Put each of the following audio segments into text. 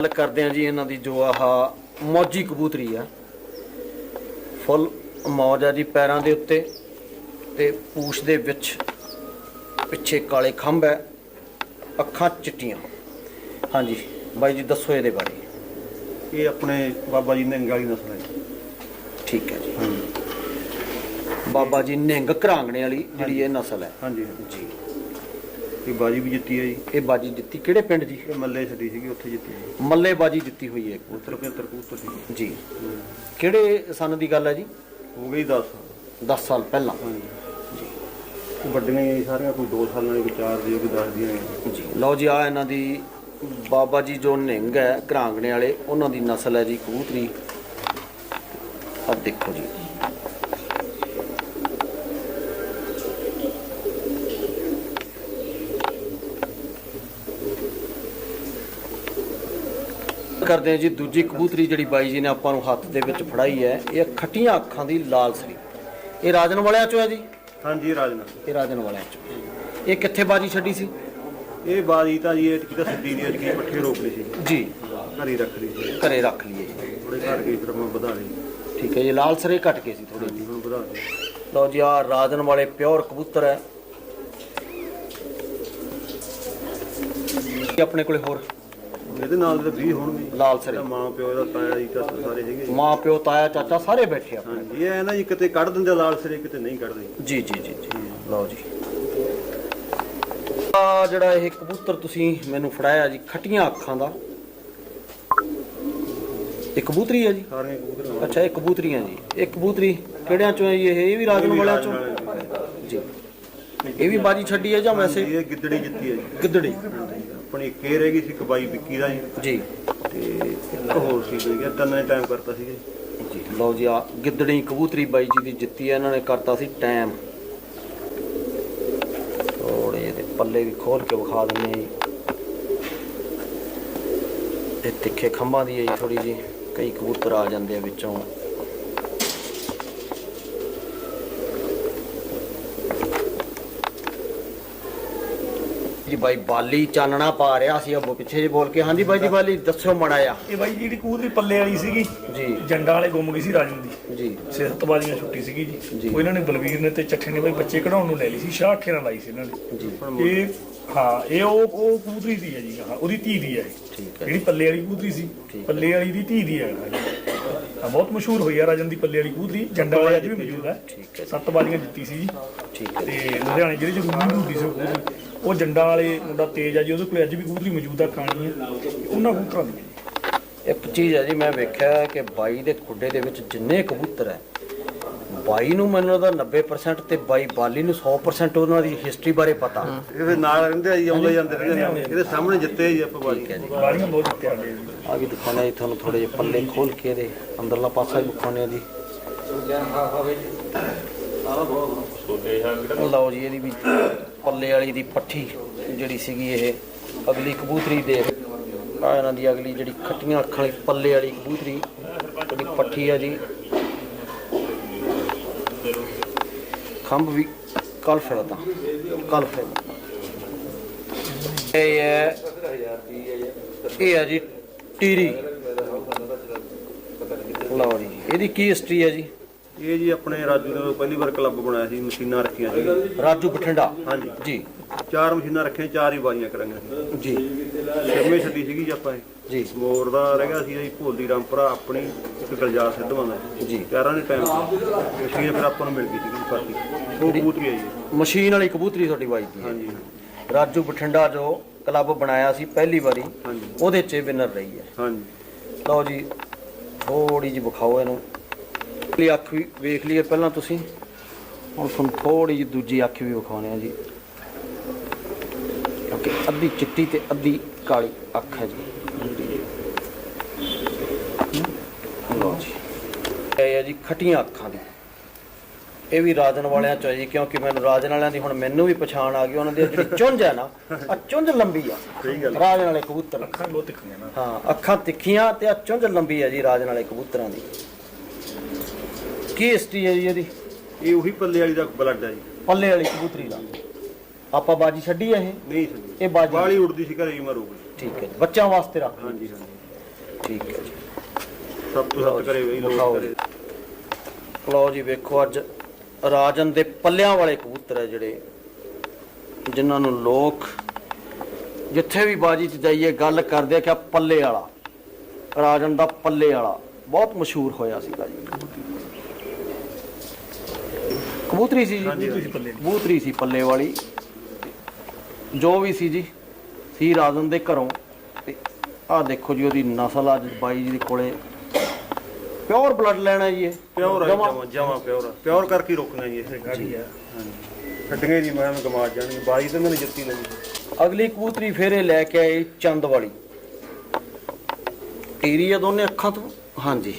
ਗੱਲ ਕਰਦੇ ਆ ਜੀ ਇਹਨਾਂ ਦੀ ਜੋ ਆਹ ਮੌਜੀ ਕਬੂਤਰੀ ਆ। ਫੁੱਲ ਮੌਜ ਆ ਜੀ ਪੈਰਾਂ ਦੇ ਉੱਤੇ ਤੇ ਪੂਛ ਦੇ ਵਿੱਚ ਪਿੱਛੇ ਕਾਲੇ ਖੰਭ ਹੈ ਅੱਖਾਂ ਚਿੱਟੀਆਂ। ਹਾਂਜੀ ਬਾਈ ਜੀ ਦੱਸੋ ਇਹਦੇ ਬਾਰੇ। ਇਹ ਆਪਣੇ ਬਾਬਾ ਜੀ ਨਿਹੰਗ ਵਾਲੀ ਨਸਲ ਹੈ ਠੀਕ ਹੈ ਜੀ। ਹਾਂਜੀ। ਬਾਬਾ ਜੀ ਨਿਹੰਗ ਘਰਾਂਗਣੇ ਵਾਲੀ ਜਿਹੜੀ ਇਹ ਨਸਲ ਹੈ। ਹਾਂਜੀ। ਜੀ। ਇਹ ਬਾਜੀ ਵੀ ਜਿੱਤੀ ਹੈ ਜੀ। ਇਹ ਬਾਜੀ ਦਿੱਤੀ ਕਿਹੜੇ ਪਿੰਡ ਜੀ? ਇਹ ਮੱਲੇ ਛੱਡੀ ਸੀਗੀ ਉੱਥੇ ਜਿੱਤੀ ਹੈ ਮੱਲੇ ਬਾਜੀ ਦਿੱਤੀ ਹੋਈ ਹੈ। ਉੱਤਰ ਪੇਤਰ ਕਬੂਤਰ ਸੀ ਜੀ। ਕਿਹੜੇ ਸਨ ਦੀ ਗੱਲ ਹੈ ਜੀ? ਹੋ ਗਈ 10 10 ਸਾਲ ਪਹਿਲਾਂ। ਜੀ ਵੱਡੀਆਂ ਹੀ ਸਾਰੀਆਂ ਕੋਈ 2 ਸਾਲਾਂ ਦੇ ਵਿਚਾਰ ਦੀ ਕੋਈ 10 ਦੀਆਂ ਨੇ ਜੀ। ਲਓ ਜੀ ਆ ਇਹਨਾਂ ਦੀ ਬਾਬਾ ਜੀ ਜੋ ਨਿਹੰਗ ਹੈ ਘਰਾਂਗਣੇ ਵਾਲੇ ਉਹਨਾਂ ਦੀ ਨਸਲ ਹੈ ਜੀ ਕਬੂਤਰੀ। ਆ ਦੇਖੋ ਜੀ। ਕਰਦੇ ਹਾਂ ਜੀ ਦੂਜੀ ਕਬੂਤਰੀ ਜਿਹੜੀ ਬਾਈ ਜੀ ਨੇ ਆਪਾਂ ਨੂੰ ਹੱਥ ਦੇ ਵਿੱਚ ਫੜਾਈ ਹੈ ਇਹ ਖੱਟੀਆਂ ਅੱਖਾਂ ਦੀ ਲਾਲ ਸਰੀ ਇਹ ਰਾਜਨ ਵਾਲਿਆਂ ਚੋਂ ਹੈ ਜੀ? ਹਾਂਜੀ ਰਾਜਨਾ ਇਹ ਰਾਜਨ ਵਾਲਿਆਂ ਚੋਂ। ਇਹ ਕਿੱਥੇ ਬਾਜੀ ਛੱਡੀ ਸੀ? ਇਹ ਬਾਜੀ ਤਾਂ ਜੀ ਇਹ ਕਿਤਾ ਸਿੱਧੀ ਦੀ ਅਜਕੀ ਪੱਠੇ ਰੋਕ ਲਈ ਸੀ। ਜੀ। ਘਰੀ ਰੱਖ ਲਈ ਸੀ। ਘਰੇ ਰੱਖ ਲਈਏ ਥੋੜੇ ਘਰ ਗਈ ਫਿਰ ਮੈਂ ਵਧਾ ਲਈ ਠੀਕ ਹੈ ਜੀ ਲਾਲ ਸਰੇ ਘਟ ਗਏ ਸੀ ਥੋੜੇ ਹਾਂਜੀ ਹੁਣ ਵਧਾ ਲਈ ਲਓ ਜੀ ਆ ਰਾਜਨ ਵਾਲੇ ਪਿਓਰ ਕਬੂਤਰ ਹੈ। ਆਪਣੇ ਕੋਲੇ ਹੋਰ। ਇਹਦੇ ਨਾਲ ਦੇ 20 ਹੋਣਗੇ। ਲਾਲ ਸਰੇ। ਇਹਦਾ ਮਾਂ ਪਿਓ ਦਾ ਤਾਇਆ ਜੀ ਚਾਚਾ ਸਾਰੇ ਹੈਗੇ। ਜੀ। ਮਾਂ ਪਿਓ ਤਾਇਆ ਚਾਚਾ ਸਾਰੇ ਬੈਠੇ ਆ। ਹਾਂਜੀ ਇਹ ਹੈ ਨਾ ਜੀ ਕਿਤੇ ਕੱਢ ਦਿੰਦੇ ਲਾਲ ਸਿਰੇ ਕਿਤੇ ਨਹੀਂ ਕੱਢਦੇ। ਜੀ ਜੀ ਜੀ ਜੀ। ਲਓ ਜੀ। ਆ ਜਿਹੜਾ ਇਹ ਕਬੂਤਰ ਤੁਸੀਂ ਮੈਨੂੰ ਫੜਾਇਆ ਜੀ ਖੱਟੀਆਂ ਅੱਖਾਂ ਦਾ। ਇਹ ਕਬੂਤਰੀ ਹੈ ਜੀ? ਸਾਰੀਆਂ ਕਬੂਤਰ ਅੱਛਾ ਇਹ ਕਬੂਤਰੀਆਂ ਜੀ। ਇਹ ਕਬੂਤਰੀ ਕਿਹੜਿਆਂ ਚੋਂ ਹੈ ਜੀ ਇਹ? ਇਹ ਵੀ ਰਾਜਨ ਵਾਲਿਆਂ ਚੋਂ? ਜੀ। ਇਹ ਵੀ ਬਾਜੀ ਛੱਡੀ ਹੈ ਜਾਂ ਵੈਸੇ? ਇਹ ਗਿੱਦੜੀ ਜਿੱਤੀ ਹੈ ਜੀ। ਗਿੱਦੜੀ। ਆਪਣੀ ਕੇ ਰਹਿ ਗਈ ਸੀ ਇੱਕ ਬਾਈ ਵਿੱਕੀ ਦਾ ਜੀ। ਜੀ। ਤੇ ਇੱਕ ਹੋਰ ਸੀ ਕੋਈ ਗਿਆ ਤਿੰਨੇ ਟਾਈਮ ਕਰਤਾ ਸੀਗਾ। ਜੀ ਲਓ ਜੀ ਆ ਗਿੱਦੜੀ ਕਬੂਤਰੀ ਬਾਈ ਜੀ ਦੀ ਜਿੱਤੀ ਹੈ ਇਹਨਾਂ ਨੇ ਕਰਤਾ ਸੀ ਟਾਈਮ ਥੋੜੇ ਇਹਦੇ ਪੱਲੇ ਵੀ ਖੋਲ ਕੇ ਵਿਖਾ ਦਿੰਨੇ ਜੀ। ਇਹ ਤਿੱਖੇ ਖੰਭਾਂ ਦੀ ਹੈ ਜੀ ਥੋੜੀ ਜੀ ਕਈ ਕਬੂਤਰ ਆ ਜਾਂਦੇ ਆ ਵਿੱਚੋਂ। ਜੀ ਬਾਈ ਬਾਲੀ ਚਾਨਣਾ ਪਾ ਰਿਹਾ ਸੀ ਅੱਬੋ ਪਿੱਛੇ ਜੇ ਬੋਲ ਕੇ। ਹਾਂਜੀ ਬਾਈ ਜੀ ਬਾਲੀ ਦੱਸਿਓ ਮੜਾ ਆ ਇਹ ਬਾਈ ਜਿਹੜੀ ਕੂਦਰੀ ਪੱਲੇ ਵਾਲੀ ਸੀਗੀ ਜੀ। ਜੰਡਾਂ ਵਾਲੇ ਗੁੰਮ ਗਈ ਸੀ ਰਾਜੂ ਦੀ। ਜੀ। ਸਿਹਤ ਬਾਜ਼ੀਆਂ ਛੁੱਟੀ ਸੀਗੀ ਜੀ। ਉਹ ਇਹਨਾਂ ਨੇ ਬਲਵੀਰ ਨੇ ਤੇ ਚੱਠੇ ਨੇ ਬਾਈ ਬੱਚੇ ਕਢਾਉਣ ਨੂੰ ਲੈ ਲਈ ਸੀ ਸ਼ਾਹ ਅੱਖੇ ਨਾਲ ਲਾਈ ਸੀ ਇਹਨਾਂ ਨੇ। ਜੀ। ਇਹ ਹਾਂ ਇਹ ਉਹ ਉਹ ਕੂਦਰੀ ਦੀ ਹੈ ਜੀ ਹਾਂ ਉਹਦੀ ਧੀ ਦੀ ਹੈ ਜਿਹੜੀ ਪੱਲੇ ਵਾਲੀ ਕੂਦਰੀ ਸੀ। ਪੱਲੇ ਵਾਲੀ ਦੀ ਧੀ ਦੀ ਹੈ। ਬਹੁਤ ਮਸ਼ਹੂਰ ਹੋਈ ਆ ਰਾਜਨ ਦੀ ਪੱਲੇ ਵਾਲੀ ਕੂਦਰੀ। ਜੰਡਾਂ ਵਾਲੇ ਅੱਜ ਵੀ ਮੌਜੂਦ ਹੈ। ਠੀਕ ਹੈ। ਸੱਤ ਬਾਜ਼ੀਆਂ ਜਿੱਤੀ ਸੀ ਜੀ। ਠੀਕ ਹੈ। ਤੇ ਲੁਧਿਆਣੇ ਜਿਹੜੇ ਚ ਰੂਮੀ ਹੁੰਦੀ ਸੀ ਉਹ ਉਹ ਜੰਡਾਂ ਵਾਲੇ ਮੁੰਡਾ ਤੇਜ ਆ ਜੀ ਉਹਦੇ ਕੋਲ ਅੱਜ ਵੀ ਕਬੂਤਰੀ ਮੌਜੂਦ ਆ ਖਾਣੀ ਹੈ ਉਹਨਾਂ ਕਬੂਤਰਾਂ ਦੀ। ਹੈ ਜੀ ਇੱਕ ਚੀਜ਼ ਹੈ ਜੀ ਮੈਂ ਵੇਖਿਆ ਕਿ ਬਾਈ ਦੇ ਖੁੱਡੇ ਦੇ ਵਿੱਚ ਜਿੰਨੇ ਕਬੂਤਰ ਹੈ ਬਾਈ ਨੂੰ ਮੈਨੂੰ ਲੱਗਦਾ 90% ਤੇ ਬਾਈ ਬਾਲੀ ਨੂੰ 100% ਉਹਨਾਂ ਦੀ ਹਿਸਟਰੀ ਬਾਰੇ ਪਤਾ। ਇਹ ਫਿਰ ਨਾਲ ਰਹਿੰਦੇ ਆ ਜੀ ਆਉਂਦੇ ਜਾਂਦੇ ਰਹਿੰਦੇ ਨੇ ਇਹਦੇ ਸਾਹਮਣੇ ਜਿੱਤੇ ਜੀ ਆਪਾਂ ਬਾਜੀ ਠੀਕ ਹੈ ਜੀ। ਬਾਜ਼ੀਆਂ ਬਹੁਤ ਜਿੱਤਿਆ ਜੀ ਆ ਵੀ ਦਿਖਾਉਣਾ ਜੀ ਤੁਹਾਨੂੰ ਥੋੜੇ ਜਿਹੇ ਪੱਲੇ ਖੋਲ ਕੇ ਇਹਦੇ ਅੰਦਰਲਾ ਪਾਸਾ ਵੀ ਦਿਖਾਉਣੇ ਆ ਜੀ। ਲਓ ਜੀ ਇਹਦੀ ਵੀ ਪੱਲੇ ਵਾਲੀ ਦੀ ਪੱਠੀ ਜਿਹੜੀ ਸੀਗੀ ਇਹ ਅਗਲੀ ਕਬੂਤਰੀ ਦੇ ਆ ਇਹਨਾਂ ਦੀ ਅਗਲੀ ਜਿਹੜੀ ਖੱਟੀਆਂ ਅੱਖਾਂ ਵਾਲੀ ਪੱਲੇ ਵਾਲੀ ਕਬੂਤਰੀ ਜਿਹੜੀ ਪੱਠੀ ਆ ਜੀ। ਖੰਭ ਵੀ ਕਲਫ ਹੈ ਤਾਂ ਕਲਫ ਇਹ ਹੈ ਇਹ ਹੈ ਜੀ ਟੀਰੀ। ਲਓ ਜੀ, ਇਹਦੀ ਕੀ ਹਿਸਟਰੀ ਹੈ ਜੀ? ਇਹ ਜੀ ਆਪਣੇ ਰਾਜੂ ਨੇ ਪਹਿਲੀ ਵਾਰ ਕਲੱਬ ਬਣਾਇਆ ਸੀ ਮਸ਼ੀਨਾਂ ਰੱਖੀਆਂ ਸੀ। ਰਾਜੂ ਬਠਿੰਡਾ? ਹਾਂਜੀ। ਜੀ। ਚਾਰ ਮਸ਼ੀਨਾਂ ਰੱਖੀਆਂ ਚਾਰ ਹੀ ਬਾਜੀਆਂ ਕਰਾਂਗੇ ਜੀ। ਛੇਵੇਂ ਛੱਡੀ ਸੀਗੀ ਜੀ ਆਪਾਂ ਇਹ। ਜੀ। ਮੋਰ ਦਾ ਰਹਿ ਗਿਆ ਸੀ ਜੀ ਭੋਲਦੀ ਰਾਮਪੁਰਾ ਆਪਣੀ ਇੱਕ ਗਲਜਾਰ ਸਿੱਧਵਾਂ ਦਾ ਜੀ। ਚਾਰਾਂ ਦੇ ਟਾਈਮ ਮਸ਼ੀਨ ਫਿਰ ਆਪਾਂ ਨੂੰ ਮਿਲ ਗਈ ਸੀਗੀ ਪਾਰਟੀ ਉਹ ਕਬੂਤਰੀ ਹੈ। ਜੀ ਮਸ਼ੀਨ ਵਾਲੀ ਕਬੂਤਰੀ ਤੁਹਾਡੀ ਵੱਜਦੀ ਹੈ। ਹਾਂਜੀ ਰਾਜੂ ਬਠਿੰਡਾ ਜੋ ਕਲੱਬ ਬਣਾਇਆ ਸੀ ਪਹਿਲੀ ਵਾਰੀ ਹਾਂਜੀ। ਉਹਦੇ 'ਚ ਵਿਨਰ ਰਹੀ ਹੈ। ਹਾਂਜੀ। ਲਓ ਜੀ ਥੋੜੀ ਜਿਹੀ ਵਿਖਾਓ ਇਹਨੂੰ। ਪਹਿਲੀ ਅੱਖ ਵੀ ਵੇਖ ਲਈਏ ਪਹਿਲਾਂ ਤੁਸੀਂ। ਹੁਣ ਤੁਹਾਨੂੰ ਥੋੜੀ ਜਿਹੀ ਦੂਜੀ ਅੱਖ ਵੀ ਵਿਖਾਉਣੇ ਆ ਜੀ। ਕਿਉਂਕਿ ਅੱਧੀ ਚਿੱਟੀ ਤੇ ਅੱਧੀ ਕਾਲੀ ਅੱਖ ਹੈ ਜੀ। ਲਓ ਜੀ। ਇਹ ਹੈ ਜੀ ਖੱਟੀਆਂ ਅੱਖਾਂ ਦੀ। ਇਹ ਵੀ ਰਾਜਨ ਵਾਲਿਆਂ ਚ ਹੈ ਜੀ ਕਿਉਂਕਿ ਮੈਨੂੰ ਰਾਜਨ ਵਾਲਿਆਂ ਦੀ ਹੁਣ ਮੈਨੂੰ ਵੀ ਪਛਾਣ ਆ ਗਈ ਉਹਨਾਂ ਦੀ ਜਿਹੜੀ ਚੁੰਝ ਹੈ ਨਾ ਆ ਚੁੰਝ ਲੰਬੀ ਆ। ਸਹੀ ਗੱਲ ਰਾਜਨ ਵਾਲੇ ਕਬੂਤਰ। ਅੱਖਾਂ ਬਹੁਤ ਤਿੱਖੀਆਂ ਨਾ। ਹਾਂ ਅੱਖਾਂ ਤਿੱਖੀਆਂ ਤੇ ਆ ਚੁੰਝ ਲੰਬੀ ਹੈ ਜੀ ਰਾਜਨ ਵਾਲੇ ਕਬੂਤਰਾਂ ਦੀ। ਕੀ ਹਿਸਟਰੀ ਹੈ ਜੀ ਇਹਦੀ? ਇਹ ਉਹੀ ਪੱਲੇ ਵਾਲੀ ਦਾ ਬਲੱਡ ਹੈ ਜੀ। ਪੱਲੇ ਵਾਲੀ ਕਬੂਤਰੀ ਦਾ। ਆਪਾਂ ਬਾਜੀ ਛੱਡੀ ਹੈ ਇਹ? ਨਹੀਂ ਸੀ ਇਹ ਬਾਜੀ ਵਾਲੀ ਉੜਦੀ ਸੀ ਘਰੇ ਹੀ ਮਰੂਗੀ ਠੀਕ ਹੈ ਜੀ ਬੱਚਿਆਂ ਵਾਸਤੇ ਰੱਖ ਹਾਂਜੀ ਹਾਂਜੀ। ਠੀਕ ਹੈ ਜੀ। ਸਭ ਤੋਂ ਸੱਤ ਕਰੇ ਵਿਖਾਓ ਲੋਕ। ਕਰੇ ਲਓ ਜੀ ਵੇਖੋ ਅੱਜ ਰਾਜਨ ਦੇ ਪੱਲਿਆਂ ਵਾਲੇ ਕਬੂਤਰ ਹੈ ਜਿਹੜੇ ਜਿਨ੍ਹਾਂ ਨੂੰ ਲੋਕ ਜਿੱਥੇ ਵੀ ਬਾਜੀ 'ਚ ਜਾਈਏ ਗੱਲ ਕਰਦੇ ਆ ਕਿ ਆਹ ਪੱਲੇ ਵਾਲਾ ਰਾਜਨ ਦਾ ਪੱਲੇ ਵਾਲਾ ਬਹੁਤ ਮਸ਼ਹੂਰ ਹੋਇਆ ਸੀਗਾ ਜੀ। ਕਬੂਤਰੀ ਸੀ ਜੀ। ਕਬੂਤਰੀ ਸੀ ਪੱਲੇ ਵਾਲੀ। ਜੋ ਵੀ ਸੀ ਜੀ ਸੀ ਰਾਜਨ ਦੇ ਘਰੋਂ। ਤੇ ਆਹ ਦੇਖੋ ਜੀ ਉਹਦੀ ਨਸਲ ਅੱਜ ਬਾਈ ਜੀ ਦੇ ਕੋਲੇ। ਪਿਓਰ ਬਲੱਡ ਲੈਣਾ ਜੀ ਇਹ। ਪਿਓਰ ਜਮਾਂ- ਜਮਾ ਪਿਓਰ ਪਿਓਰ ਕਰਕੇ ਰੋਕਣਾ ਜੀ ਇਹ। ਗਾੜੀ ਆ ਛੱਡੀਆਂ ਜੀ ਮੈਂ ਗਮਾ ਜਾਣੀ ਬਾਈ ਤੇ ਮੈਨੂੰ ਜੱਤੀ ਲੱਗੀ ਅਗਲੀ ਕਬੂਤਰੀ ਫੇਰੇ ਲੈ ਕੇ ਆਏ ਚੰਦ ਵਾਲੀ। ਟੀਰੀ ਆ ਦੋਨੇ ਅੱਖਾਂ ਤੋਂ? ਹਾਂਜੀ।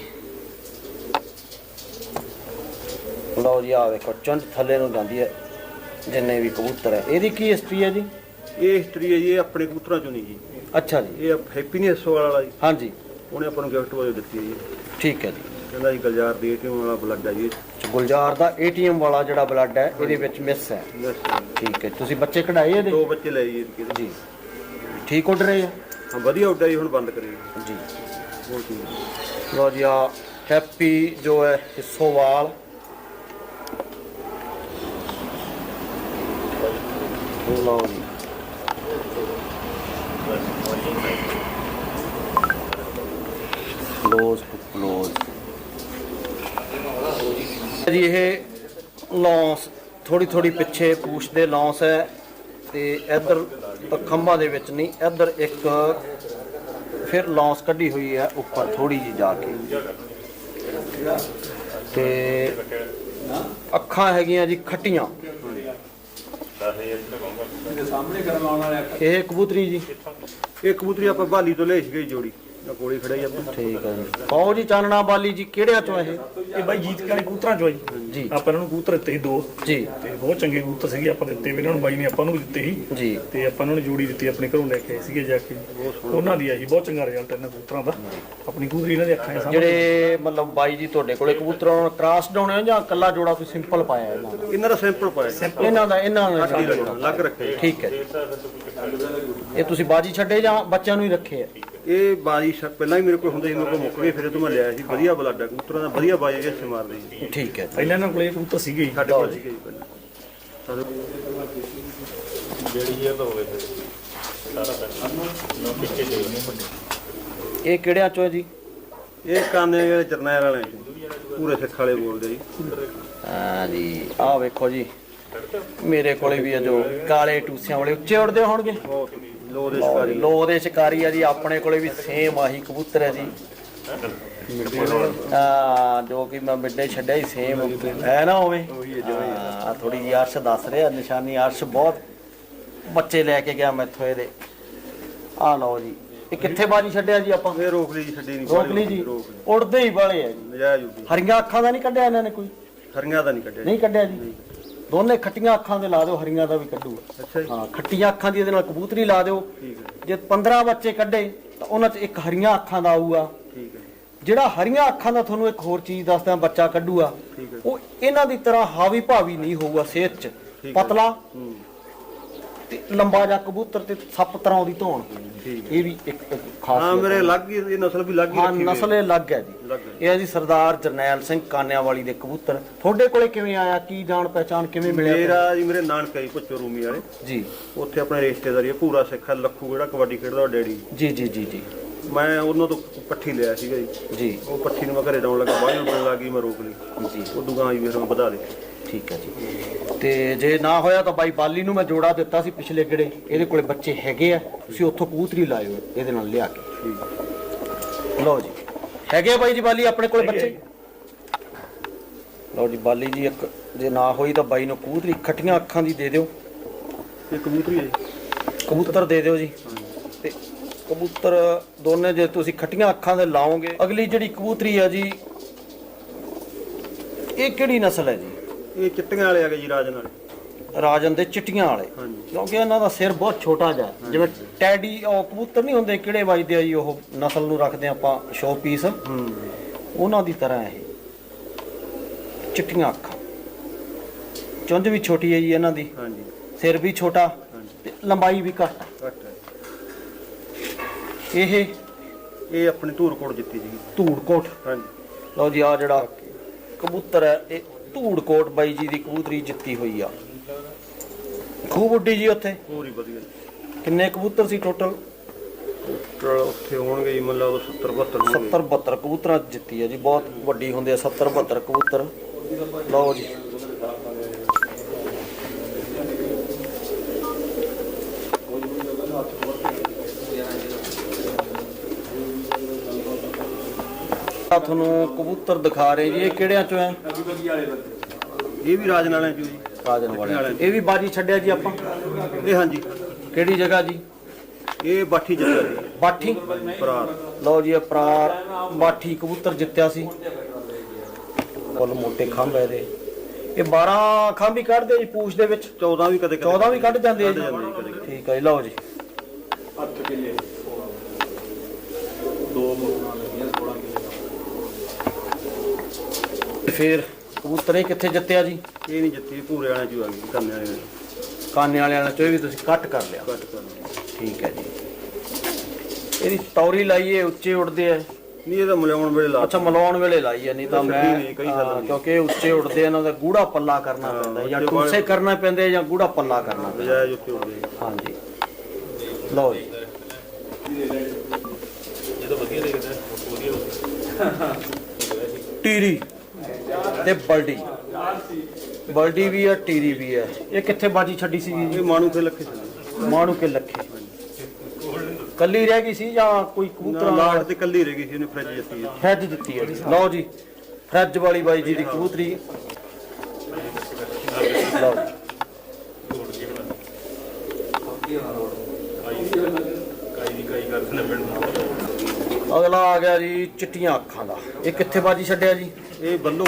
ਲਓ ਜੀ ਆ ਵੇਖੋ ਚੰਦ ਥੱਲੇ ਨੂੰ ਜਾਂਦੀ ਹੈ ਜਿੰਨੇ ਵੀ ਕਬੂਤਰ ਹੈ। ਇਹਦੀ ਕੀ ਹਿਸਟਰੀ ਹੈ ਜੀ? ਇਹ ਹਿਸਟਰੀ ਹੈ ਜੀ ਇਹ ਆਪਣੇ ਕਬੂਤਰਾਂ ਚੋਂ ਨਹੀਂ ਜੀ। ਅੱਛਾ ਜੀ। ਇਹ ਹੈਪੀਨੈਸ ਵਾਲਾ ਜੀ। ਹਾਂਜੀ। ਉਹਨੇ ਆਪਾਂ ਨੂੰ ਗਿਫਟ ਵਜੋਂ ਦਿੱਤੀ ਹੈ ਜੀ। ਠੀਕ ਹੈ ਜੀ। ਕਹਿੰਦਾ ਜੀ ਗਲਜਾਰ ਦੀ ਏਟੀਐਮ ਵਾਲਾ ਬਲੱਡ ਹੈ ਜੀ। ਗੁਲਜ਼ਾਰ ਦਾ ਏਟੀਐਮ ਵਾਲਾ ਜਿਹੜਾ ਬਲੱਡ ਹੈ ਇਹਦੇ ਵਿੱਚ ਮਿਸ ਹੈ। ਠੀਕ ਹੈ ਤੁਸੀਂ ਬੱਚੇ ਕਢਾਏ ਇਹਦੇ? ਦੋ ਬੱਚੇ ਲਏ ਜੀ। ਜੀ। ਠੀਕ ਉੱਡ ਰਹੇ ਆ? ਹਾਂ ਵਧੀਆ ਉੱਡਿਆ ਜੀ ਹੁਣ ਬੰਦ ਕਰੀ। ਜੀ। ਹੋਰ ਕੀ। ਹੈ। ਲੋ ਜੀ ਆ ਹੈਪੀ ਜੋ ਹੈ ਹਿੱਸੋਵਾਲ ਲਓ ਜੀ ਕਲੋਜ਼ ਕਲੋਜ਼ ਜੀ ਇਹ ਲੌਂਸ ਥੋੜੀ ਥੋੜੀ ਪਿੱਛੇ ਪੂਛ ਦੇ ਲੌਂਸ ਹੈ ਤੇ ਇੱਧਰ ਖੰਭਾਂ ਦੇ ਵਿੱਚ ਨਹੀਂ, ਇੱਧਰ ਇੱਕ ਫਿਰ ਲੌਂਸ ਕੱਢੀ ਹੋਈ ਹੈ ਉੱਪਰ ਥੋੜੀ ਜੀ ਜਾ ਕੇ। ਤੇ ਅੱਖਾਂ ਹੈਗੀਆਂ ਜੀ ਖੱਟੀਆਂ। ਇਹ ਕਬੂਤਰੀ ਜੀ। ਇਹ ਕਬੂਤਰੀ ਆਪਾਂ ਬਾਲੀ ਤੋਂ ਲਈ ਸੀਗੀ ਜੋੜੀ। ਆ ਕੋਲੀ ਖੜਾਈ ਆਪਾਂ ਠੀਕ ਹੈ ਜੀ। ਪਾਓ ਜੀ ਚਾਨਣਾ ਬਾਲੀ ਜੀ ਕਿਹੜਿਆਂ ਚੋਂ ਇਹ? ਇਹ ਬਾਈ ਜੀਤ ਵਾਲੇ ਕਬੂਤਰਾਂ ਚੋਂ ਆ ਜੀ। ਜੀ। ਆਪਾਂ ਇਹਨਾਂ ਨੂੰ ਕਬੂਤਰ ਦਿੱਤੇ ਸੀ ਦੋ। ਜੀ। ਤੇ ਬਹੁਤ ਚੰਗੇ ਕਬੂਤਰ ਸੀਗੇ ਆਪਾਂ ਦਿੱਤੇ ਵੀ ਇਹਨਾਂ ਨੂੰ ਬਾਈ ਨੇ ਆਪਾਂ ਨੂੰ ਵੀ ਦਿੱਤੇ ਸੀ। ਜੀ। ਤੇ ਆਪਾਂ ਉਹਨਾਂ ਨੂੰ ਜੋੜੀ ਦਿੱਤੀ ਆਪਣੇ ਘਰੋਂ ਲੈ ਕੇ ਆਏ ਸੀਗੇ ਜਾ ਕੇ। ਉਹਨਾਂ ਦੀ ਆ ਜੀ ਬਹੁਤ ਚੰਗਾ ਰਿਜ਼ਲਟ ਇਹਨਾਂ ਕਬੂਤਰਾਂ ਦਾ। ਆਪਣੀ ਕਬੂਤਰੀ ਇਹਨਾਂ ਦੇ ਅੱਖਾਂ ਦੇ ਸਾਹਮਣੇ। ਜਿਹੜੇ ਮਤਲਬ ਬਾਈ ਜੀ ਤੁਹਾਡੇ ਕੋਲੇ ਕਬੂਤਰਾਂ ਨੂੰ ਕ੍ਰਾਸ ਡਾਉਣੇ ਆ ਜਾਂ ਕੱਲਾ ਜੋੜਾ ਕੋਈ ਸਿੰਪਲ ਪਾਇਆ ਇਹਨਾਂ ਦਾ? ਇਹਨਾਂ ਦਾ ਸੈਂਪਲ ਪਾਇਆ। ਇਹਨਾਂ ਦਾ ਇਹਨਾਂ ਦਾ ਲੱਗ ਰੱਖਿਆ ਠੀਕ ਹੈ ਜੀ। ਇਹ ਤੁਸੀਂ ਬਾਜੀ ਛੱਡੇ ਜਾਂ ਬੱਚਿਆਂ ਨੂੰ ਹੀ ਰੱਖੇ ਆ? ਇਹ ਬਾਜੀ ਸ਼- ਪਹਿਲਾਂ ਹੀ ਮੇਰੇ ਕੋਲ ਹੁੰਦੇ ਸੀ ਮੇਰੇ ਕੋਲ ਮੁੱਕ ਗਏ ਫਿਰ ਇਹ ਤੋਂ ਮੈਂ ਲਿਆ ਸੀ ਵਧੀਆ ਬਲੱਡ ਹੈ ਕਬੂਤਰਾਂ ਦਾ ਵਧੀਆ ਬਾਜੀ ਹੈ ਮਾਰਦੇ ਜੀ ਠੀਕ ਹੈ ਪਹਿਲਾਂ ਇਹਨਾਂ ਕੋਲੇ ਇਹ ਕਬੂਤਰ ਸੀਗੇ ਜੀ। ਸਾਡੇ ਕੋਲ। ਸੀਗੇ ਜੀ ਪਹਿਲਾਂ। ਸਾਡੇ ਇਹ ਕਿਹੜਿਆਂ ਚੋਂ ਹੈ ਜੀ? ਇਹ ਕਾਨੇ ਵਾਲੇ ਜਰਨੈਲ ਵਾਲੇ ਜੀ। ਪੂਰੇ ਸਿੱਖ ਵਾਲੇ ਬੋਲਦੇ ਜੀ। ਹਾਂ ਜੀ ਆਹ ਵੇਖੋ ਜੀ। ਮੇਰੇ ਕੋਲੇ ਵੀ ਆ ਜੋ ਕਾਲੇ ਟੂਸਿਆਂ ਵਾਲੇ ਉੱਚੇ ਉੜਦੇ ਹੋਣਗੇ। ਬਹੁਤ ਲੋ ਦੇ ਸ਼ਿਕਾਰੀ। ਲੋ ਦੇ ਸ਼ਿਕਾਰੀ ਆ ਜੀ ਆਪਣੇ ਕੋਲੇ ਵੀ ਸੇਮ ਆਹੀ ਕਬੂਤਰ ਹੈ ਜੀ। ਆ ਜੋ ਕਿ ਮੈਂ ਮਿੱਡੇ ਛੱਡਿਆ ਹੀ ਸੇਮ ਹੈ ਨਾ ਉਵੇਂ? ਹਾਂ ਥੋੜੀ ਜਿਹੀ ਅਰਸ਼ ਦੱਸ ਰਿਹਾ ਨਿਸ਼ਾਨੀ ਅਰਸ਼ ਬਹੁਤ ਬੱਚੇ ਲੈ ਕੇ ਗਿਆ ਮੈਥੋਂ ਇਹਦੇ। ਆ ਲਓ ਜੀ ਇਹ ਕਿੱਥੇ ਬਾਜੀ ਛੱਡਿਆ ਜੀ ਆਪਾਂ? ਇਹ ਰੋਕ ਲਈ ਜੀ ਛੱਡੀ ਨਹੀਂ ਰੋਕ ਲਈ ਜੀ ਉੜਦੇ ਹੀ ਵਾਲੇ ਆ ਜੀ। ਹਰੀਆਂ ਅੱਖਾਂ ਦਾ ਨਹੀਂ ਕੱਢਿਆ ਇਹਨਾਂ ਨੇ ਕੋਈ? ਹਰੀਆਂ ਦਾ ਨਹੀਂ ਕੱਢਿਆ ਨਹੀਂ ਕੱਢਿਆ ਜੀ? ਦੋਨੇ ਖੱਟੀਆਂ ਅੱਖਾਂ ਦੇ ਲਾ ਦਿਓ ਹਰੀਆਂ ਦਾ ਵੀ ਅੱਛਾ ਜੀ। ਹਾਂ ਖੱਟੀਆਂ ਅੱਖਾਂ ਦੀ ਇਹਦੇ ਨਾਲ ਕਬੂਤਰੀ ਲਾ ਦਿਓ। ਠੀਕ ਹੈ। ਜੇ 15 ਬੱਚੇ ਕੱਢੇ ਤਾਂ ਉਹਨਾਂ 'ਚ ਇੱਕ ਹਰੀਆਂ ਅੱਖਾਂ ਦਾ ਆਊਗਾ। ਠੀਕ ਹੈ। ਜਿਹੜਾ ਹਰੀਆਂ ਅੱਖਾਂ ਦਾ ਤੁਹਾਨੂੰ ਇੱਕ ਹੋਰ ਚੀਜ਼ ਦੱਸਦਾ ਬੱਚਾ ਕੱਢੂਗਾ ਠੀਕ ਹੈ। ਉਹ ਇਹਨਾਂ ਦੀ ਤਰ੍ਹਾਂ ਹਾਵੀ ਭਾਵੀ ਨਹੀਂ ਹੋਊਗਾ ਸਿਹਤ 'ਚ। ਪਤਲਾ ਤੇ ਲੰਬਾ ਜਿਹਾ ਕਬੂਤਰ ਤੇ ਸੱਪ ਤਰ੍ਹਾਂ ਉਹਦੀ ਧੌਣ। ਠੀਕ ਇਹ ਵੀ ਇੱਕ ਇੱਕ ਖਾਸ ਹਾਂ ਮੇਰੇ ਲੱਗ ਗਈ ਇਹ ਨਸਲ ਵੀ ਲੱਗ ਗਈ ਹਾਂ। ਨਸਲ ਇਹ ਅਲੱਗ ਹੈ ਜੀ। ਇਹ ਹੈ ਜੀ ਸਰਦਾਰ ਜਰਨੈਲ ਸਿੰਘ ਕਾਨਿਆਂ ਵਾਲੀ ਦੇ ਕਬੂਤਰ। ਤੁਹਾਡੇ ਕੋਲੇ ਕਿਵੇਂ ਆਇਆ? ਕੀ ਜਾਣ ਪਹਿਚਾਨ ਕਿਵੇਂ ਮਿਲਿਆ ਮੇਰਾ ਜੀ ਮੇਰੇ ਨਾਨਕਾ ਜੀ ਪੁੱਚੋ ਰੂਮੀ ਵਾਲੇ। ਜੀ। ਉੱਥੇ ਆਪਣੇ ਰਿਸ਼ਤੇਦਾਰੀ ਹੈ ਪੂਰਾ ਸਿੱਖ ਹੈ ਲੱਖੂ ਜਿਹੜਾ ਕਬੱਡੀ ਖੇਡਦਾ ਉਹ ਡੈਡੀ। ਜੀ ਜੀ ਜੀ ਜੀ। ਮੈਂ ਉਹਨਾਂ ਤੋਂ ਪੱਠੀ ਲਿਆ ਸੀਗਾ ਜੀ। ਜੀ। ਉਹ ਪੱਠੀ ਨੂੰ ਮੈਂ ਘਰੇ ਡਾਉਣ ਲੱਗਾ ਬਾਹਰ ਉੱਡਣ ਲੱਗੀ ਮੈਂ ਰੋਕ ਲਈ। ਜੀ। ਉਦੋਂ ਗਾਂ ਜੀ ਫਿਰ ਮੈਂ ਵਧਾ ਲਈ ਠੀਕ ਹੈ ਜੀ। ਤੇ ਜੇ ਨਾ ਹੋਇਆ ਤਾਂ ਬਾਈ ਬਾਲੀ ਨੂੰ ਮੈਂ ਜੋੜਾ ਦਿੱਤਾ ਸੀ ਪਿਛਲੇ ਕਿਹੜੇ ਇਹਦੇ ਕੋਲੇ ਬੱਚੇ ਹੈਗੇ ਆ। ਤੁਸੀਂ ਉੱਥੋਂ ਕਬੂਤਰੀ ਲਾਇਓ ਇਹਦੇ ਨਾਲ ਲਿਆ ਕੇ। ਲਓ ਜੀ। ਹੈਗੇ ਆ ਬਾਈ ਜੀ ਬਾਲੀ ਆਪਣੇ ਕੋਲੇ ਬੱਚੇ? ਲਓ ਜੀ ਬਾਲੀ ਜੀ ਇੱਕ ਜੇ ਨਾ ਹੋਈ ਤਾਂ ਬਾਈ ਨੂੰ ਕਬੂਤਰੀ ਖੱਟੀਆਂ ਅੱਖਾਂ ਦੀ ਦੇ ਦਿਓ। ਇਹ ਕਬੂਤਰੀ ਹੈ ਕਬੂਤਰ ਦੇ ਦਿਓ ਜੀ। ਤੇ ਕਬੂਤਰ ਦੋਨੇ ਜੇ ਤੁਸੀਂ ਖੱਟੀਆਂ ਅੱਖਾਂ ਦੇ ਲਾਓਗੇ ਅਗਲੀ ਜਿਹੜੀ ਕਬੂਤਰੀ ਆ ਜੀ ਇਹ ਕਿਹੜੀ ਨਸਲ ਹੈ ਜੀ? ਇਹ ਚਿੱਟੀਆਂ ਵਾਲੇ ਆ ਗਏ ਜੀ ਰਾਜਨ ਵਾਲੇ। ਰਾਜਨ ਦੇ ਚਿੱਟੀਆਂ ਵਾਲੇ। ਹਾਂਜੀ। ਕਿਉਂਕਿ ਇਹਨਾਂ ਦਾ ਸਿਰ ਬਹੁਤ ਛੋਟਾ ਜਿਹਾ। ਹੈ। ਜਿਵੇਂ ਟੈਡੀ ਉਹ ਕਬੂਤਰ ਨਹੀਂ ਹੁੰਦੇ ਕਿਹੜੇ ਵੱਜਦੇ ਆ ਜੀ ਉਹ ਨਸਲ ਨੂੰ ਰੱਖਦੇ ਆਪਾਂ ਸ਼ੋ ਪੀਸ ਹੂੰ। ਉਹਨਾਂ ਦੀ ਤਰ੍ਹਾਂ ਇਹ। ਚਿੱਟੀਆਂ ਅੱਖਾਂ। ਚੁੰਝ ਵੀ ਛੋਟੀ ਹੈ ਜੀ ਇਹਨਾਂ ਦੀ। ਹਾਂਜੀ। ਸਿਰ ਵੀ ਛੋਟਾ ਹਾਂਜੀ। ਤੇ ਲੰਬਾਈ ਵੀ ਘੱਟ। ਹੈ ਘੱਟ ਹੈ। ਇਹ ਇਹ ਆਪਣੀ ਧੂਰਕੋਟ ਜਿੱਤੀ ਜੀ। ਧੂੜਕੋਟ ਹਾਂਜੀ। ਲਓ ਜੀ ਆ ਜਿਹੜਾ ਕਬੂਤਰ ਹੈ ਇਹ ਧੂੜਕੋਟ ਬਾਈ ਜੀ ਦੀ ਕਬੂਤਰੀ ਜਿੱਤੀ ਹੋਈ ਆ। ਖੂਬ ਉੱਡੀ ਜੀ ਉੱਥੇ? ਪੂਰੀ ਵਧੀਆ ਕਿੰਨੇ ਕਬੂਤਰ ਸੀ ਟੋਟਲ ਟੋਟਲ ਉੱਥੇ ਹੋਣਗੇ ਜੀ ਮਤਲਬ 70 72 ਹੋਣਗੇ। 70 72 ਕਬੂਤਰਾਂ ਜਿੱਤੀ ਹੈ ਜੀ ਬਹੁਤ ਵੱਡੀ ਹੁੰਦੀ ਹੈ 70 72 ਕਬੂਤਰ। ਲਓ ਜੀ। ਆ ਤੁਹਾਨੂੰ ਕਬੂਤਰ ਦਿਖਾ ਰਹੇ ਜੀ ਇਹ ਕਿਹੜਿਆਂ ਚੋਂ ਹੈ? ਇਹ ਵੀ ਰਾਜਨ ਵਾਲਿਆਂ ਜੀ। ਰਾਜਨ ਵਾਲੇ ਇਹ ਵੀ ਬਾਜੀ ਛੱਡਿਆ ਜੀ ਆਪਾਂ? ਇਹ ਹਾਂਜੀ। ਕਿਹੜੀ ਜਗ੍ਹਾ ਜੀ? ਇਹ ਬਾਠੀ ਜੱਗਾ ਜੀ। ਬਾਠੀ? ਪ੍ਰਾਰ। ਲਓ ਜੀ ਇਹ ਪ੍ਰਾਰ ਬਾਠੀ ਕਬੂਤਰ ਜਿੱਤਿਆ ਸੀ। ਫੁੱਲ ਮੋਟੇ ਖੰਭ ਹੈ ਇਹਦੇ। ਇਹ 12 ਖੰਭ ਵੀ ਕੱਢਦੇ ਜੀ ਪੂਛ ਦੇ ਵਿੱਚ? 14 ਵੀ ਕਦੇ 14 ਵੀ ਕੱਢ ਜਾਂਦੇ ਆ ਜੀ? ਠੀਕ ਹੈ ਲਓ ਜੀ। 8 ਕਿੱਲੇ। 2 ਤੇ ਫੇਰ ਕਬੂਤਰ ਇਹ ਕਿੱਥੇ ਜਿੱਤਿਆ ਜੀ? ਇਹ ਨਹੀਂ ਜਿੱਤੀ ਭੂਰੇ ਵਾਲਿਆਂ ਚ ਆ ਗਈ ਕੰਨੇ ਵਾਲੇ ਕਾਨੇ ਵਾਲਿਆਂ ਨਾਲ ਚੋਈ ਵੀ ਤੁਸੀਂ ਕੱਟ ਕਰ ਲਿਆ। ਕੱਟ ਕਰ ਠੀਕ ਹੈ ਜੀ। ਇਹਦੀ ਤੌਰੀ ਲਾਈਏ ਉੱਚੇ ਉੱਡਦੇ ਆ। ਨਹੀਂ ਇਹਦਾ ਮਿਲਾਉਣ ਵੇਲੇ ਲਾ ਅੱਛਾ ਮਲਾਉਣ ਵੇਲੇ ਲਾਈ ਆ ਨਹੀਂ ਤਾਂ ਮੈਂ ਨਹੀਂ, ਕਈ ਸਾਲਾਂ ਹਾਂ, ਕਿਉਂਕਿ ਉੱਚੇ ਉੱਡਦੇ ਇਹਨਾਂ ਦਾ ਗੂੜਾ ਪੱਲਾ ਕਰਨਾ ਪੈਂਦਾ ਜਾਂ ਉੱਚੇ ਕਰਨਾ ਪੈਂਦੇ ਜਾਂ ਗੂੜਾ ਪੱਲਾ ਕਰਨਾ ਪੈਂਦਾ। ਬਜਾਏ ਜੁੱਤੀ ਉੱਡ ਹਾਂਜੀ। ਲਓ ਜੀ। ਟੀਰੀ। ਤੇ ਬਲਡੀ ਬਲਡੀ ਵੀ ਹੈ ਟੀਰੀ ਵੀ ਹੈ ਇਹ ਕਿੱਥੇ ਬਾਜੀ ਛੱਡੀ ਸੀ ਜੀ? ਇਹ ਮਾਣੂ ਕੇ ਲੱਖੇ ਮਾਣੂ ਕੇ ਲੱਖੇ। ਕੱਲੀ ਰਹਿ ਗਈ ਸੀ ਜਾਂ ਕੋਈ ਕਬੂਤਰਾਂ ਲਾਟ ਤੇ ਕੱਲੀ ਰਹਿ ਗਈ ਸੀ ਉਹਨੇ ਫ੍ਰਿਜ ਜਿੱਤੀ ਹੈ ਫਰਿੱਜ ਦਿੱਤੀ ਹੈ ਲਓ ਜੀ ਫਰਿੱਜ ਵਾਲੀ ਬਾਈ ਜੀ ਦੀ ਕਬੂਤਰੀ। ਲਓ। ਅਗਲਾ ਆ ਗਿਆ ਜੀ ਚਿੱਟੀਆਂ ਅੱਖਾਂ ਦਾ। ਇਹ ਕਿੱਥੇ ਬਾਜੀ ਛੱਡਿਆ ਜੀ? ਇਹ ਬੱਲੋ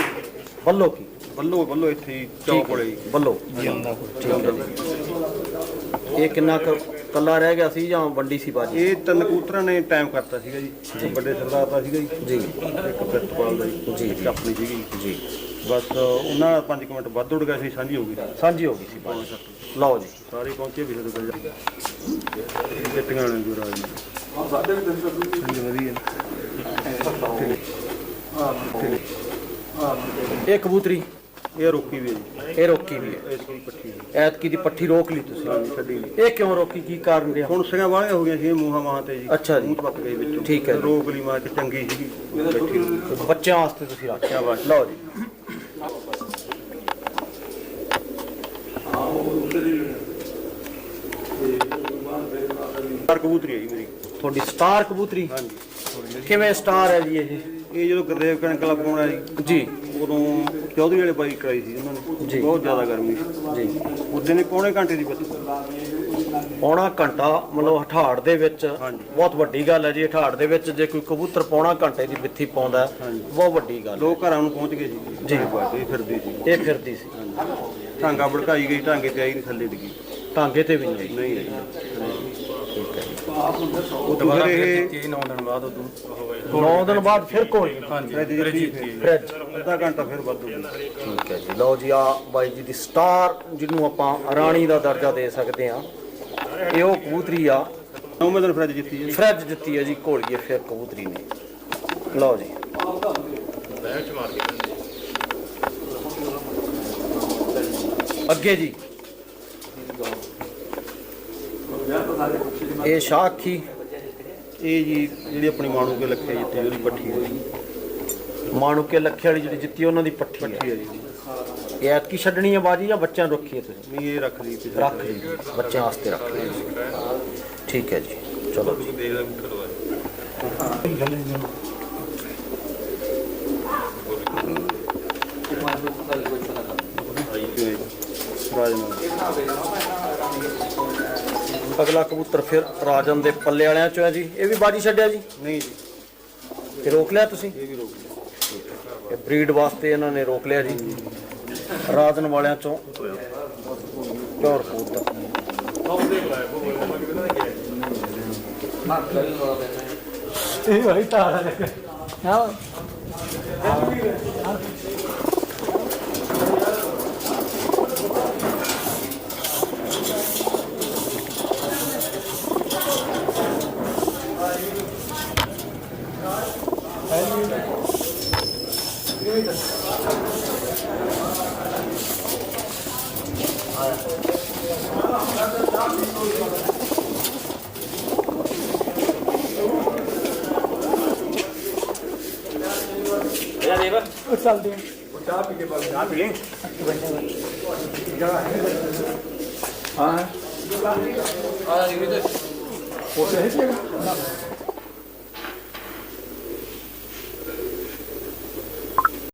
ਬੱਲੋ ਕੀ? ਬੱਲੋ ਬੱਲੋ ਇੱਥੇ ਹੀ ਚੌਕ ਕੋਲੇ। ਜੀ ਬੱਲੋ। ਠੀਕ ਹੈ ਜੀ ਇਹ ਕਿੰਨਾ ਕੁ ਕੱਲਾ ਰਹਿ ਗਿਆ ਸੀ ਜਾਂ ਵੰਡੀ ਸੀ ਬਾਜੀ? ਇਹ ਤਿੰਨ ਕਬੂਤਰਾਂ ਨੇ ਟਾਈਮ ਕਰਤਾ ਸੀਗਾ ਜੀ। ਇੱਕ ਵੱਡੇ ਸਰਦਾਰ ਦਾ ਸੀਗਾ ਜੀ। ਜੀ। ਇੱਕ ਪ੍ਰਿਤਪਾਲ ਦਾ ਜੀ ਜੀ। ਇੱਕ ਆਪਣੀ ਸੀਗੀ। ਜੀ। ਬਸ ਉਹਨਾਂ 5 ਮਿੰਟ ਵੱਧ ਉੱਡ ਗਿਆ ਸੀ ਸਾਂਝੀ ਹੋ ਗਈ ਸਾਂਝੀ ਹੋ ਗਈ ਸੀ ਬਾਜੀ। ਲਓ ਜੀ। ਸਾਰੇ ਪਹੁੰਚੇ ਵੀ ਸਾਡੇ ਕੋਲ ਜਿੱਤੀਆਂ ਵਾਲੇ ਜੋ। ਰਾਜ ਨੇ ਹਾਂਜੀ, ਵਧੀਆ। ਇਹ ਕਬੂਤਰੀ ਇਹ ਰੋਕੀ ਵੀ ਹੈ ਜੀ। ਇਹ ਰੋਕੀ ਵੀ ਹੈ। ਪੱਠੀ ਐਤਕੀ ਦੀ ਪੱਠੀ ਰੋਕ ਲਈ ਤੁਸੀਂ। ਛੱਡੀ ਨਹੀਂ। ਇਹ ਕਿਉਂ ਰੋਕੀ? ਕੀ ਕਾਰਨ ਰਿਹਾ? ਹੁਣ ਸਿਆਂ ਵਾਲੀਆਂ ਹੋ ਗਈਆਂ ਸੀ ਮੂੰਹਾਂ ਮਾਹਾਂ ਤੇ ਜੀ। ਅੱਛਾ ਜੀ। ਮੂੰਹ ਪੱਕ ਗਏ ਵਿੱਚੋਂ। ਠੀਕ ਹੈ ਜੀ। ਰੋਕ ਲਈ ਮਾਂ ਕਿ ਚੰਗੀ ਸੀਗੀ। ਬੈਠੀ। ਬੱਚਿਆਂ ਵਾਸਤੇ ਤੁਸੀਂ ਰੱਖਿਆ ਵਾ ਲਓ ਜੀ। ਚਾਰ ਕਬੂਤਰੀ ਹੈ ਜੀ ਮੇਰੀ। ਤੁਹਾਡੀ ਸਟਾਰ ਕਬੂਤਰੀ? ਹਾਂਜੀ ਕਿਵੇਂ ਸਟਾਰ ਹੈ ਜੀ ਇਹ? ਇਹ ਜਦੋਂ ਗੁਰਦੇਵ ਕਣਕ ਲਾ ਪਾਉਣਾ ਜੀ ਜੀ ਉਦੋਂ ਚੌਧਰੀ ਵਾਲੇ ਬਾਈ ਕਰਾਈ ਸੀ ਉਹਨਾਂ ਨੇ। ਬਹੁਤ ਜ਼ਿਆਦਾ ਗਰਮੀ ਸੀ ਜੀ ਉਦੋਂ ਨੇ ਪੌਣੇ ਘੰਟੇ ਦੀ ਬੱਤੀ ਪੌਣਾ ਘੰਟਾ ਮਤਲਬ ਹਠਾੜ ਦੇ ਵਿੱਚ। ਬਹੁਤ ਵੱਡੀ ਗੱਲ ਹੈ ਜੀ ਹਠਾੜ ਦੇ ਵਿੱਚ ਜੇ ਕੋਈ ਕਬੂਤਰ ਪੌਣਾ ਘੰਟੇ ਦੀ ਬਿੱਥੀ ਪਾਉਂਦਾ। ਬਹੁਤ ਵੱਡੀ ਗੱਲ। ਦੋ ਘਰਾਂ ਨੂੰ ਪਹੁੰਚ ਗਏ ਸੀ ਜੀ। ਇਹ ਫਿਰਦੀ ਸੀ ਇਹ ਫਿਰਦੀ ਸੀ ਟਾਂਗਾ ਭੜਕਾਈ ਗਈ ਟਾਂਗੇ ਤੇ ਆਈ ਨਹੀਂ ਥੱਲੇ ਡਿੱਗੀ ਟਾਂਗੇ ਤੇ ਵੀ ਨਹੀਂ। ਨਹੀਂ ਉਹ ਦੁਬਾਰਾ ਫਿਰ ਦਿੱਤੀ 9 ਦਿਨ ਬਾਅਦ ਉਦੋਂ 9 ਦਿਨ ਬਾਅਦ ਫਿਰ ਕੋਈ ਹਾਂਜੀ। ਫਰਿੱਜ ਫਰਿੱਜ ਦਿੱਤੀ ਦਿੱਤੀ ਫ੍ਰਿਜ। ਅੱਧਾ ਘੰਟਾ ਫਿਰ ਵੱਧ ਹੋ ਗਿਆ। ਠੀਕ ਹੈ ਜੀ। ਲਓ ਜੀ ਆ ਬਾਈ ਜੀ ਦੀ ਸਟਾਰ ਜਿਹਨੂੰ ਆਪਾਂ ਰਾਣੀ ਦਾ ਦਰਜਾ ਦੇ ਸਕਦੇ ਆ ਇਹ ਉਹ ਕਬੂਤਰੀ ਆ। ਨੌਵੇਂ ਦਿਨ ਫਰਿੱਜ ਜਿੱਤੀ ਜੀ। ਫਰਿੱਜ ਦਿੱਤੀ ਹੈ ਜੀ ਘੋਲੀਏ ਫਿਰ ਕਬੂਤਰੀ ਨੇ। ਲਓ ਜੀ। ਅੱਗੇ ਜੀ। ਇਹ ਸ਼ਾਖੀ ਇਹ ਜੀ ਜਿਹੜੀ ਆਪਣੀ ਮਾਣੂ ਕੇ ਲੱਖੇ ਜਿੱਤੀ ਉਹਦੀ ਪੱਠੀ ਹੈ ਜੀ। ਮਾਣੂ ਕੇ ਲੱਖੇ ਵਾਲੀ ਜਿਹੜੀ ਜਿੱਤੀ ਉਹਨਾਂ ਦੀ ਪੱਠੀ ਹੈ। ਜੀ। ਇਹ ਐਤਕੀ ਛੱਡਣੀ ਹੈ ਬਾਜੀ ਜਾਂ ਬੱਚਿਆਂ ਨੂੰ ਰੱਖੀ ਹੈ ਤੁਸੀਂ? ਨਹੀਂ ਇਹ ਰੱਖ ਲਈ ਰੱਖ ਲਈ। ਬੱਚਿਆਂ ਵਾਸਤੇ ਰੱਖ ਲਈ। ਠੀਕ ਹੈ ਜੀ। ਚਲੋ ਜੀ। ਰਾਜ ਨਾਲ ਅਗਲਾ ਕਬੂਤਰ ਫਿਰ ਰਾਜਨ ਦੇ ਪੱਲੇ ਵਾਲਿਆਂ ਚੋਂ ਹੈ ਜੀ। ਇਹ ਵੀ ਬਾਜੀ ਛੱਡਿਆ ਜੀ? ਨਹੀਂ ਜੀ। ਤੇ ਰੋਕ ਲਿਆ ਤੁਸੀਂ? ਇਹ ਵੀ ਰੋਕ ਲਿਆ। ਇਹ ਬਰੀਡ ਵਾਸਤੇ ਇਹਨਾਂ ਨੇ ਰੋਕ ਲਿਆ ਜੀ। ਰਾਜਨ ਵਾਲਿਆਂ ਚੋਂ ਪਿਓਰ ਕਬੂਤਰ। ਇਹ ਭਾਈ ਤਾਰਾ ਹਾਂ। ਉਹ ਚੱਲਦੇ ਆ ਚਾਹ ਪੀ ਲਈ ਹਾਂ ਆ ਜੀ ਵੀ ਤੇ। ਉਹ ਸਹੀ ਸੀ